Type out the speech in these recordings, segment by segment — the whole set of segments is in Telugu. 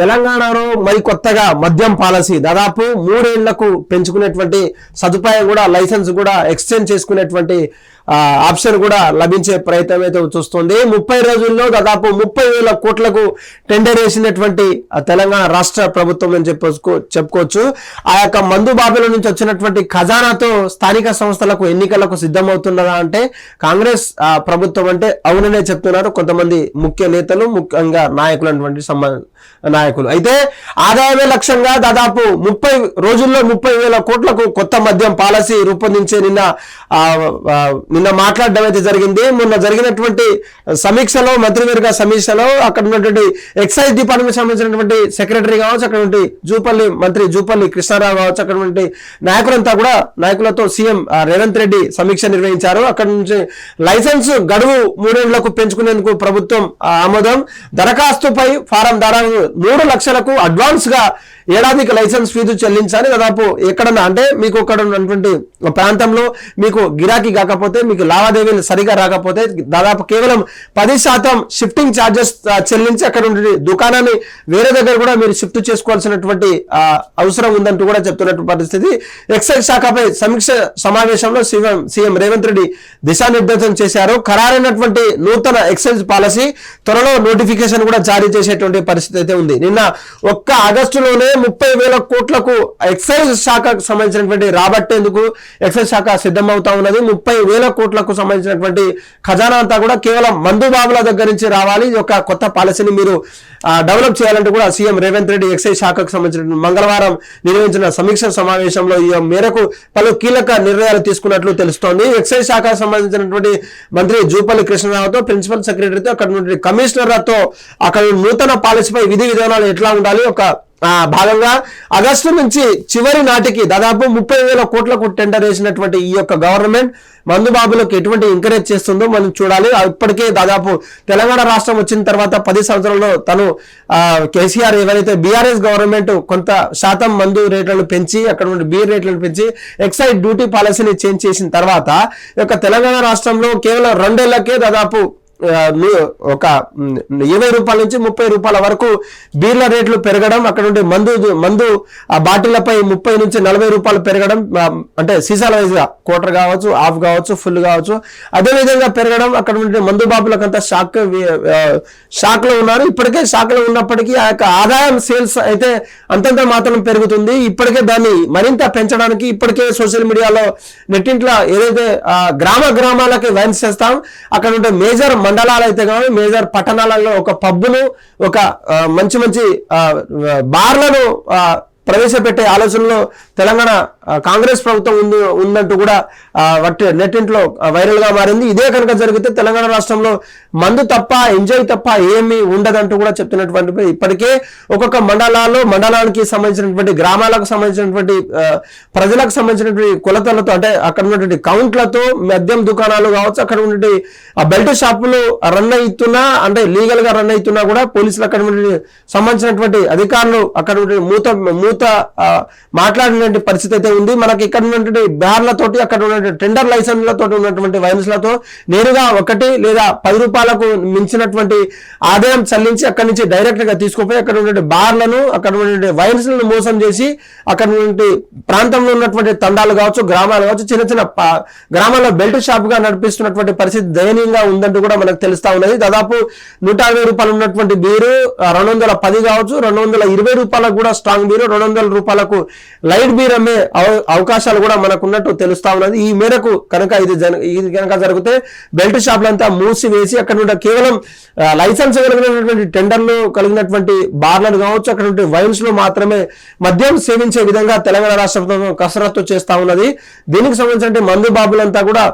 తెలంగాణలో మరి కొత్తగా మద్యం పాలసీ దాదాపు మూడేళ్ళకు పెంచుకునేటువంటి సదుపాయం కూడా లైసెన్స్ కూడా ఎక్స్టెండ్ చేసుకునేటువంటి ఆప్షన్ కూడా లభించే ప్రయత్నం అయితే చూస్తుంది. ముప్పై రోజుల్లో దాదాపు ముప్పై వేల కోట్లకు టెండర్ వేసినటువంటి తెలంగాణ రాష్ట్ర ప్రభుత్వం అని చెప్పొచ్చు చెప్పుకోవచ్చు. ఆ యొక్క మందు బాబుల నుంచి వచ్చినటువంటి ఖజానాతో స్థానిక సంస్థలకు ఎన్నికలకు సిద్ధమవుతున్నదా అంటే కాంగ్రెస్ ప్రభుత్వం అంటే అవుననే చెప్తున్నారు కొంతమంది ముఖ్య నేతలు ముఖ్యంగా నాయకులు అటువంటి సంబ నాయకులు. అయితే ఆదాయమే లక్ష్యంగా దాదాపు ముప్పై రోజుల్లో ముప్పై వేల కోట్లకు కొత్త మద్యం పాలసీ రూపొందించే నిన్న నిన్న మాట్లాడడం అయితే జరిగింది. మొన్న జరిగినటువంటి సమీక్షలో మంత్రివర్గ సమీక్షలో అక్కడ ఉన్నటువంటి ఎక్సైజ్ డిపార్ట్మెంట్ సంబంధించినటువంటి సెక్రటరీ కావచ్చు అక్కడ జూపల్లి మంత్రి జూపల్లి కృష్ణారావు కావచ్చు అక్కడ నాయకులంతా కూడా నాయకులతో సీఎం రేవంత్ రెడ్డి సమీక్ష నిర్వహించారు. అక్కడ నుంచి లైసెన్స్ గడువు మూడేళ్ళకు పెంచుకునేందుకు ప్రభుత్వం ఆమోదం. దరఖాస్తుపై ఫారం దారాలు మూడు లక్షలకు అడ్వాన్స్గా ఏడాదికి లైసెన్స్ ఫీజు చెల్లించాలి. దాదాపు ఎక్కడన్నా అంటే మీకు అక్కడ ఉన్నటువంటి ప్రాంతంలో మీకు గిరాకీ కాకపోతే మీకు లావాదేవీలు సరిగా రాకపోతే దాదాపు కేవలం పది శాతం షిఫ్టింగ్ ఛార్జెస్ చెల్లించి అక్కడ ఉండే దుకాణాన్ని వేరే దగ్గర కూడా మీరు షిఫ్ట్ చేసుకోవాల్సినటువంటి అవసరం ఉందంటూ కూడా చెప్తున్నటువంటి పరిస్థితి. ఎక్సైజ్ శాఖపై సమీక్ష సమావేశంలో సీఎం సీఎం రేవంత్ రెడ్డి దిశానిర్దేశం చేశారు. ఖరారైనటువంటి నూతన ఎక్సైజ్ పాలసీ త్వరలో నోటిఫికేషన్ కూడా జారీ చేసేటువంటి పరిస్థితి అయితే ఉంది. నిన్న ఒక్క ఆగస్టులోనే ముప్పై వేల కోట్లకు ఎక్సైజ్ శాఖకు సంబంధించినటువంటి రాబట్టేందుకు ఎక్సైజ్ శాఖ సిద్ధమవుతా ఉన్నది. ముప్పై వేల కోట్లకు సంబంధించినటువంటి ఖజానా అంతా కూడా కేవలం మందుబాబుల దగ్గర నుంచి రావాలి. ఈ యొక్క కొత్త పాలసీని మీరు డెవలప్ చేయాలంటే కూడా సీఎం రేవంత్ రెడ్డి ఎక్సైజ్ శాఖకు సంబంధించిన మంగళవారం నిర్వహించిన సమీక్ష సమావేశంలో ఈ మేరకు పలు కీలక నిర్ణయాలు తీసుకున్నట్లు తెలుస్తోంది. ఎక్సైజ్ శాఖకు సంబంధించినటువంటి మంత్రి జూపల్లి కృష్ణరావుతో ప్రిన్సిపల్ సెక్రటరీతో అక్కడ ఉన్నటువంటి కమిషనర్లతో అక్కడ నూతన పాలసీపై విధి విధానాలు ఎట్లా ఉండాలి? ఒక భాగంగా ఆగస్టు నుంచి చివరి నాటికి దాదాపు ముప్పై వేల కోట్లకు టెండర్ వేసినటువంటి ఈ యొక్క గవర్నమెంట్ మందుబాబులకు ఎటువంటి ఎంకరేజ్ చేస్తుందో మనం చూడాలి. ఇప్పటికే దాదాపు తెలంగాణ రాష్ట్రం వచ్చిన తర్వాత పది సంవత్సరాల్లో తను కేసీఆర్ ఎవరైతే బీఆర్ఎస్ గవర్నమెంట్ కొంత శాతం మందు రేట్లను పెంచి అక్కడ ఉన్న బీర్ రేట్లను పెంచి ఎక్సైజ్ డ్యూటీ పాలసీని చేంజ్ చేసిన తర్వాత ఈ యొక్క తెలంగాణ రాష్ట్రంలో కేవలం రెండేళ్ళకే దాదాపు ఒక ఇరవై రూపాయల నుంచి ముప్పై రూపాయల వరకు బీర్ల రేట్లు పెరగడం అక్కడ ఉండే మందు మందు ఆ బాటిళ్ళపై ముప్పై నుంచి నలభై రూపాయలు పెరగడం అంటే సీసాల వైజ్ క్వార్టర్ కావచ్చు హాఫ్ కావచ్చు ఫుల్ కావచ్చు అదే విధంగా పెరగడం అక్కడ ఉండే మందు బాబులకంతా షాక్ షాక్లో ఉన్నారు. ఇప్పటికే షాక్లో ఉన్నప్పటికీ ఆ యొక్క ఆదాయం సేల్స్ అయితే అంతంత మాత్రం పెరుగుతుంది. ఇప్పటికే దాన్ని మరింత పెంచడానికి ఇప్పటికే సోషల్ మీడియాలో నెట్టింట్లో ఏదైతే గ్రామ గ్రామాలకి వైన్స్ చేస్తాం అక్కడ ఉండే మేజర్ మండలాలు అయితే కానీ మేజర్ పట్టణాలలో ఒక పబ్బును ఒక మంచి మంచి బార్లను ప్రవేశపెట్టే ఆలోచనలో తెలంగాణ కాంగ్రెస్ ప్రభుత్వం ఉంది ఉందంటూ కూడా వాటి నెట్టింట్లో వైరల్గా మారింది. ఇదే కనుక జరిగితే తెలంగాణ రాష్ట్రంలో మందు తప్ప ఎంజాయ్ తప్ప ఏమీ ఉండదంటూ కూడా చెప్తున్నటువంటి ఇప్పటికే ఒక్కొక్క మండలాల్లో మండలానికి సంబంధించినటువంటి గ్రామాలకు సంబంధించినటువంటి ప్రజలకు సంబంధించినటువంటి కొలతలతో అంటే అక్కడ ఉన్నటువంటి కౌంట్లతో మద్యం దుకాణాలు కావచ్చు అక్కడ ఉన్నటువంటి ఆ బెల్ట్ షాపులు రన్ అవుతున్నా అంటే లీగల్గా రన్ అవుతున్నా కూడా పోలీసులు అక్కడ సంబంధించినటువంటి అధికారులు అక్కడ మూత మూత మాట్లాడినటువంటి పరిస్థితి అయితే ఉంది. మనకి ఇక్కడ ఉన్నటువంటి బ్యార్లతోటి అక్కడ ఉన్నటువంటి టెండర్ లైసెన్స్లతో ఉన్నటువంటి వైన్స్లతో నేరుగా ఒకటి లేదా పది రూపాయలకు మించినటువంటి ఆదాయం చెల్లించి అక్కడి నుంచి డైరెక్ట్గా తీసుకుపోయి అక్కడ ఉన్నటువంటి బార్లను అక్కడ ఉన్నటువంటి వైన్స్లను మోసం చేసి అక్కడ ఉన్నటువంటి ప్రాంతంలో ఉన్నటువంటి తండాలు కావచ్చు గ్రామాలు కావచ్చు చిన్న చిన్న గ్రామాల్లో బెల్ట్ షాప్గా నడిపిస్తున్నటువంటి పరిస్థితి దయనీయంగా ఉందంటూ కూడా మనకు తెలుస్తా ఉన్నది. దాదాపు నూట అరవై రూపాయలు ఉన్నటువంటి బీరు రెండు వందల పది కావచ్చు రెండు వందల ఇరవై రూపాయలకు కూడా స్ట్రాంగ్ బీరు రెండు వందల రూపాయలకు లైట్ బీర్ అమ్మే అవకాశాలు కూడా మనకు ఉన్నట్టు తెలుస్తా ఉన్నది. ఈ మేరకు కనుక ఇది జన- ఇది కనుక జరిగితే బెల్ట్ షాపులంతా మూసివేసి అక్కడ నుండి కేవలం లైసెన్స్ కలిగినటువంటి టెండర్లు కలిగినటువంటి బార్లను కావచ్చు అక్కడ ఉండే వైన్స్లో మాత్రమే మద్యం సేవించే విధంగా తెలంగాణ రాష్ట్ర ప్రభుత్వం కసరత్తు చేస్తా ఉన్నది. దీనికి సంబంధించిన మందు బాబులంతా కూడా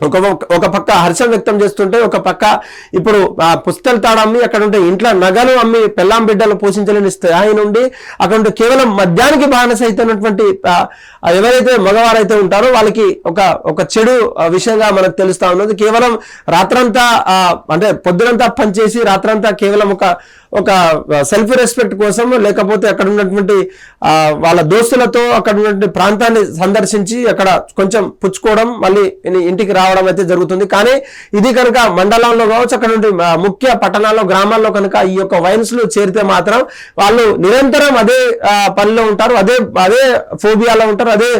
ఒక ఒక పక్క హర్షం వ్యక్తం చేస్తుంటే ఒక పక్క ఇప్పుడు ఆ పుస్తలు తాడు అమ్మి అక్కడ ఉంటే ఇంట్లో నగలు అమ్మి పెళ్ళాం బిడ్డలు పోషించలేని స్థాయి నుండి అక్కడ ఉంటే కేవలం మద్యానికి బానిస అయితున్నటువంటి ఎవరైతే మగవారైతే ఉంటారో వాళ్ళకి ఒక ఒక చెడు విషయంగా మనకు తెలుస్తా ఉన్నది. కేవలం రాత్రంతా అంటే పొద్దునంతా పనిచేసి రాత్రంతా కేవలం ఒక ఒక సెల్ఫ్ రెస్పెక్ట్ కోసం లేకపోతే అక్కడ ఉన్నటువంటి వాళ్ళ దోస్తులతో అక్కడ ఉన్నటువంటి ప్రాంతాన్ని సందర్శించి అక్కడ కొంచెం పుచ్చుకోవడం మళ్ళీ ఇంటికి రావడం అయితే జరుగుతుంది. కానీ ఇది కనుక మండలంలో కావచ్చు అక్కడ నుండి ముఖ్య పట్టణాల్లో గ్రామాల్లో కనుక ఈ యొక్క వైన్స్ చేరితే మాత్రం వాళ్ళు నిరంతరం అదే పనిలో ఉంటారు అదే అదే ఫోబియాలో ఉంటారు అదే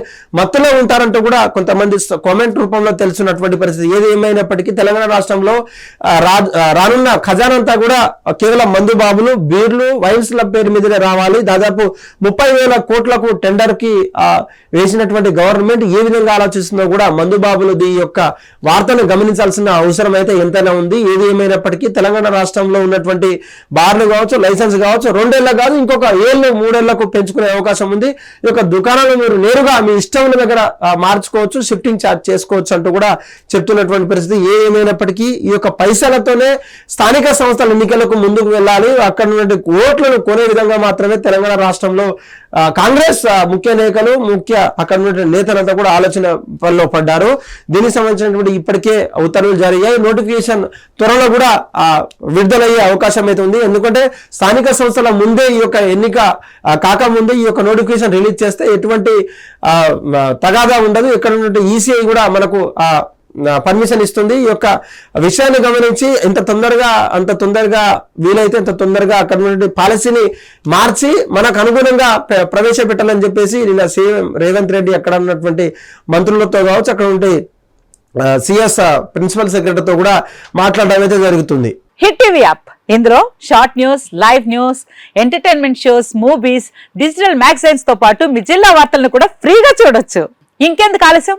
మత్తులో ఉంటారంటూ కూడా కొంతమంది కామెంట్ రూపంలో తెలుసున్నటువంటి పరిస్థితి. ఏది ఏమైనప్పటికీ తెలంగాణ రాష్ట్రంలో రానున్న ఖజానంతా కూడా కేవలం మందు బాబులు బీర్లు వైన్స్ల పేరు మీదనే రావాలి. దాదాపు ముప్పై వేల కోట్లకు టెండర్కి వేసినటువంటి గవర్నమెంట్ ఏ విధంగా ఆలోచిస్తుందో కూడా మందు బాబులు ఈ యొక్క వార్తను గమనించాల్సిన అవసరం అయితే ఎంతైనా ఉంది. ఏది ఏమైనప్పటికీ తెలంగాణ రాష్ట్రంలో ఉన్నటువంటి బార్లు కావచ్చు లైసెన్స్ కావచ్చు రెండేళ్ళ కాదు ఇంకొక ఏళ్ళు మూడేళ్ళకు పెంచుకునే అవకాశం ఉంది. ఈ యొక్క దుకాణాలు మీరు నేరుగా మీ ఇష్టం దగ్గర మార్చుకోవచ్చు షిఫ్టింగ్ ఛార్జ్ చేసుకోవచ్చు అంటూ కూడా చెప్తున్నటువంటి పరిస్థితి. ఏ ఏమైనప్పటికీ ఈ యొక్క పైసలతోనే స్థానిక సంస్థల ఎన్నికలకు ముందుకు వెళ్ళాలి. అక్కడ ఉన్నటువంటి ఓట్లను కొనే విధంగా మాత్రమే తెలంగాణ రాష్ట్రంలో కాంగ్రెస్ ముఖ్య నేతలు ముఖ్య అక్కడ ఉన్నటువంటి నేతలంతా కూడా ఆలోచన పనిలో పడ్డారు. దీనికి సంబంధించినటువంటి ఇప్పటికే ఉత్తర్వులు జారీ అయ్యాయి. నోటిఫికేషన్ త్వరలో కూడా విడుదలయ్యే అవకాశం అయితే ఉంది. ఎందుకంటే స్థానిక సంస్థల ముందే ఈ యొక్క ఎన్నిక కాకముందే ఈ యొక్క నోటిఫికేషన్ రిలీజ్ చేస్తే ఎటువంటి తగాదా ఉండదు. ఇక్కడ ఉన్నటువంటి ఈసీఐ కూడా మనకు పర్మిషన్ ఇస్తుంది. ఈ యొక్క విషయాన్ని గమనించి ఎంత తొందరగా అంత తొందరగా వీలైతే అంత తొందరగా అక్కడ ఉన్నటువంటి పాలసీని మార్చి మనకు అనుగుణంగా ప్ర- ప్రవేశపెట్టాలని చెప్పేసి నిన్న సీఎం రేవంత్ రెడ్డి అక్కడ ఉన్నటువంటి మంత్రులతో కావచ్చు అక్కడ ఉంటే సిఎస్ ప్రిన్సిపల్ సెక్రటరీతో కూడా మాట్లాడడం అయితే జరుగుతుంది. Hit TV app. ఇందులో short news live news entertainment shows movies digital మ్యాగజైన్స్తో పాటు మీ జిల్లా వార్తలను కూడా ఫ్రీగా చూడొచ్చు. ఇంకెందుకు ఆలస్యం?